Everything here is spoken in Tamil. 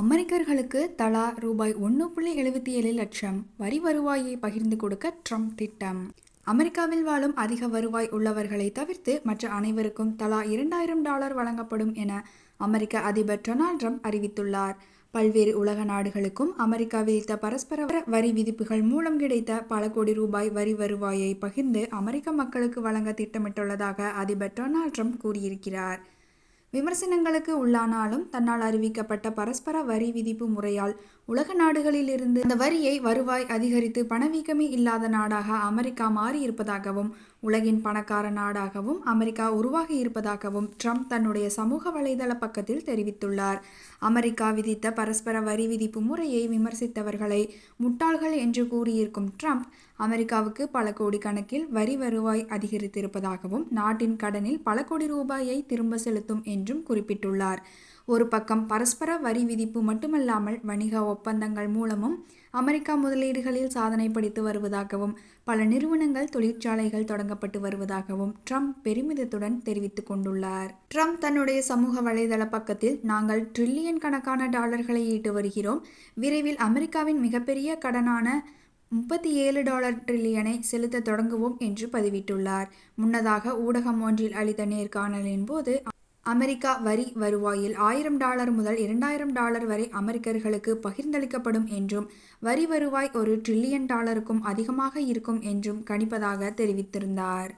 அமெரிக்கர்களுக்கு தலா ரூபாய் ஒன்று புள்ளி எழுபத்தி ஏழு லட்சம் வரி வருவாயை பகிர்ந்து கொடுக்க ட்ரம்ப் திட்டம். அமெரிக்காவில் வாழும் அதிக வருவாய் உள்ளவர்களை தவிர்த்து மற்ற அனைவருக்கும் தலா இரண்டாயிரம் டாலர் வழங்கப்படும் என அமெரிக்க அதிபர் டொனால்ட் ட்ரம்ப் அறிவித்துள்ளார். பல்வேறு உலக நாடுகளுக்கும் அமெரிக்கா விதித்த பரஸ்பர வரி விதிப்புகள் மூலம் கிடைத்த பல கோடி ரூபாய் வரி வருவாயை பகிர்ந்து அமெரிக்க மக்களுக்கு வழங்க திட்டமிட்டுள்ளதாக அதிபர் டொனால்ட் ட்ரம்ப் கூறியிருக்கிறார். விமர்சனங்களுக்கு உள்ளானாலும் தன்னால் அறிவிக்கப்பட்ட பரஸ்பர வரி விதிப்பு முறையால் உலக நாடுகளிலிருந்து அந்த வரியை வருவாய் அதிகரித்து பணவீக்கமே இல்லாத நாடாக அமெரிக்கா மாறியிருப்பதாகவும் உலகின் பணக்கார நாடாகவும் அமெரிக்கா உருவாகி இருப்பதாகவும் ட்ரம்ப் தன்னுடைய சமூக வலைதள பக்கத்தில் தெரிவித்துள்ளார். அமெரிக்கா விதித்த பரஸ்பர வரி விதிப்பு முறையை விமர்சித்தவர்களை முட்டாள்கள் என்று கூறியிருக்கும் ட்ரம்ப் அமெரிக்காவுக்கு பல கோடி கணக்கில் வரி வருவாய் அதிகரித்திருப்பதாகவும் நாட்டின் கடனில் பல கோடி ரூபாயை திரும்ப செலுத்தும் என்றும் குறிப்பிட்டுள்ளார். ஒரு பக்கம் பரஸ்பர வரி விதிப்பு மட்டுமல்லாமல் வணிக ஒப்பந்தங்கள் மூலமும் அமெரிக்கா முதலீடுகளில் சாதனை படித்து வருவதாகவும் பல நிறுவனங்கள் தொழிற்சாலைகள் தொடங்கப்பட்டு வருவதாகவும் ட்ரம்ப் பெருமிதத்துடன் தெரிவித்துக் கொண்டுள்ளார். ட்ரம்ப் தன்னுடைய சமூக வலைதள பக்கத்தில் நாங்கள் ட்ரில்லியன் கணக்கான டாலர்களை ஈட்டு வருகிறோம். விரைவில் அமெரிக்காவின் மிகப்பெரிய கடனான முப்பத்தி ஏழு டாலர் ட்ரில்லியனை செலுத்த தொடங்குவோம் என்று பதிவிட்டுள்ளார். முன்னதாக ஊடகம் ஒன்றில் அளித்த நேர்காணலின் போது அமெரிக்கா வரி வருவாயில் ஆயிரம் டாலர் முதல் இரண்டாயிரம் டாலர் வரை அமெரிக்கர்களுக்கு பகிர்ந்தளிக்கப்படும் என்றும் வரி வருவாய் ஒரு ட்ரில்லியன் டாலருக்கும் அதிகமாக இருக்கும் என்றும் கணிப்பதாக தெரிவித்திருந்தார்.